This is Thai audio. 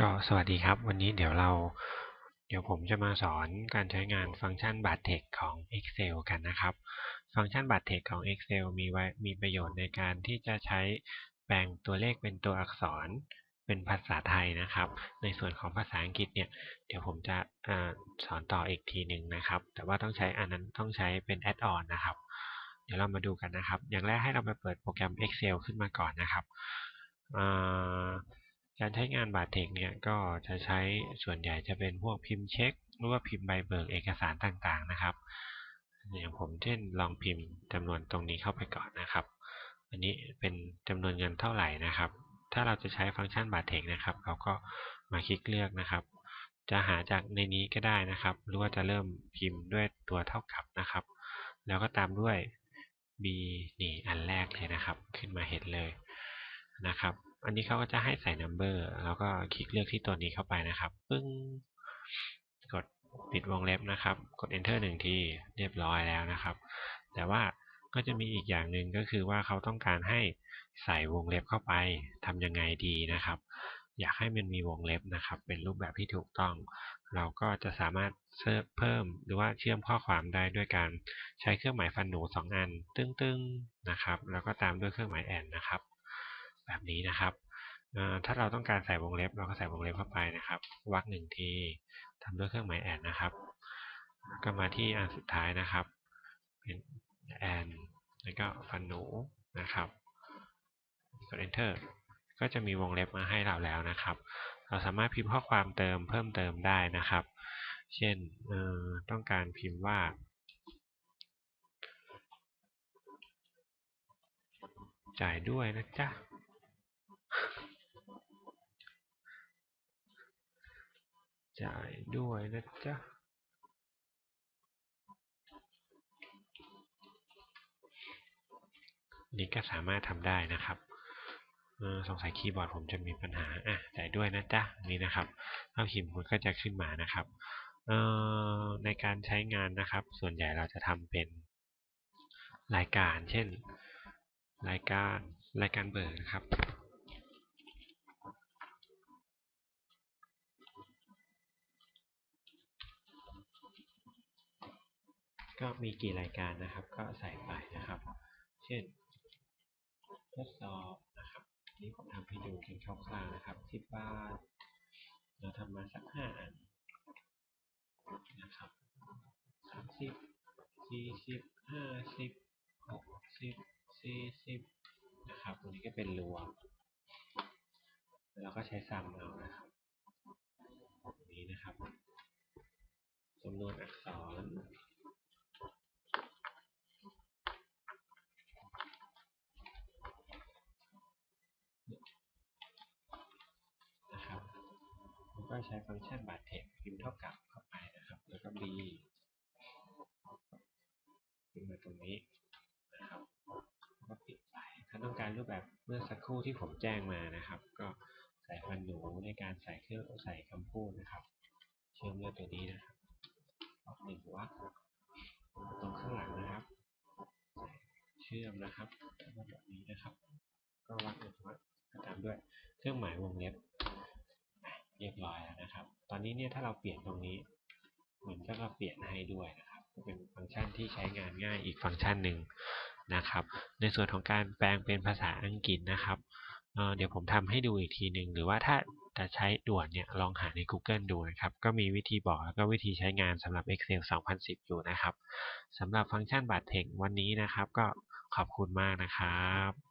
ก็สวัสดีครับ วันนี้เดี๋ยวเรา เดี๋ยวผมจะมาสอนการใช้งานฟังก์ชันบา t เทคของ Excel กันนะครับ ฟังก์ชันบา t เทคของ Excel มีไว้มีประโยชน์ในการที่จะใช้แปลงตัวเลขเป็นตัวอักษรเป็นภาษาไทยนะครับ ในส่วนของภาษาอังกฤษเนี่ย เดี๋ยวผมจะอสอนต่ออีกทีหนึ่งนะครับ แต่ว่าต้องใช้อันนั้นต้องใช้เป็นแอดออนนะครับ เดี๋ยวเรามาดูกันนะครับ อย่างแรกให้เราไปเปิดโปรแกรม Excel ขึ้นมาก่อนนะครับอ่า การใช้งานบา t เทคเนี่ยก็จะใช้ส่วนใหญ่จะเป็นพวกพิมพ์เช็ค หรือว่าพิมพ์ใบเบิกเอกสารต่างๆนะครับอย่างผมเช่นลองพิมพ์จำนวนตรงนี้เข้าไปก่อนนะครับ อันนี้เป็นจำนวนเงินเท่าไหร่นะครับ ถ้าเราจะใช้ฟังก์ชันบา t เทคนะครับเราก็มาคลิกเลือกนะครับ จะหาจากในนี้ก็ได้นะครับ หรือว่าจะเริ่มพิมพ์ด้วยตัวเท่ากับนะครับ แล้วก็ตามด้วย b นี่อันแรกเลยนะครับ ขึ้นมาเห็นเลย นะครับ อันนี้เขาก็จะให้ใส่ number แล้วก็คลิกเลือกที่ตัวนี้เข้าไปนะครับ ปึ้ง กดปิดวงเล็บนะครับ กด enter หนึ่งที เรียบร้อยแล้วนะครับ แต่ว่าก็จะมีอีกอย่างหนึ่งก็คือว่าเขาต้องการให้ใส่วงเล็บเข้าไปทำยังไงดีนะครับ อยากให้มันมีวงเล็บนะครับ เป็นรูปแบบที่ถูกต้อง เราก็จะสามารถเพิ่มหรือว่าเชื่อมข้อความได้ด้วยการใช้เครื่องหมายฟันหนูสองอัน ตึ้งๆนะครับ แล้วก็ตามด้วยเครื่องหมายแอนนะครับ แบบนี้นะครับ ถ้าเราต้องการใส่วงเล็บเราก็ใส่วงเล็บเข้าไปนะครับวรรคหนึ่งทีทำด้วยเครื่องหมายแอนนะครับ ก็มาที่อันสุดท้ายนะครับ เป็นแอนแล้วก็ฟันหนูนะครับกด enter ก็จะมีวงเล็บมาให้เราแล้วนะครับ เราสามารถพิมพ์ข้อความเติมเพิ่มเติมได้นะครับ เช่นต้องการพิมพ์ว่าจ่ายด้วยนะจ๊ะ จ่ายด้วยนะจ๊ะนี่ก็สามารถทำได้นะครับสงสัยคีย์บอร์ดผมจะมีปัญหาอะจ่ายด้วยนะจ๊ะนี่นะครับถ้าพิมมันก็จะขึ้นมานะครับในการใช้งานนะครับ ส่วนใหญ่เราจะทำเป็นรายการ เช่น รายการรายการเบิกนะครับ ก็มีกี่รายการนะครับ ก็ใส่ไปนะครับ เช่น ทดสอบนะครับ นี่ผมทำให้ดูเพียงคร่าวๆนะครับสิบบาทเราทำมาสักห้าอันนะครับสามสิบสี่สิบห้าสิบหกสิบสี่สิบนะครับตรงนี้ก็เป็นรวมเราก็ใช้ซ้ำเอานะครับนี้นะครับจำนวนอักษร ก็ใช้ฟังก์ชันบา t เทคพิมพ์เท่ากับเข้าไปนะครับ แล้วก็ b ขึ้นมาตรงนี้นะครับก็ปิดไปถ้าต้องการรูปแบบเมื่อสักครู่ที่ผมแจ้งมานะครับ ก็ใส่ฟันหนูในการใส่เครื่องใส่คำพูดนะครับ เชื่อมด้วยตัวนี้นะครับออกหนึ่งวัดตรงข้างหลังนะครับ เชื่อมนะครับแบบนี้นะครับ ก็วัดหนึ่งวัดตามด้วยเครื่องหมายวงเล็บ เรียบร้อยแล้วนะครับ ตอนนี้เนี่ยถ้าเราเปลี่ยนตรงนี้มันก็เปลี่ยนให้ด้วยนะครับ เป็นฟังก์ชันที่ใช้งานง่ายอีกฟังก์ชันหนึ่งนะครับ ในส่วนของการแปลงเป็นภาษาอังกฤษนะครับเดี๋ยวผมทำให้ดูอีกทีหนึ่งหรือว่าถ้าจะใช้ด่วนเนี่ยลองหาใน Google ดูนะครับ ก็มีวิธีบอกแล้วก็วิธีใช้งานสำหรับ Excel 2010 อยู่นะครับสำหรับฟังก์ชันบัตรเทควันนี้นะครับ ก็ขอบคุณมากนะครับ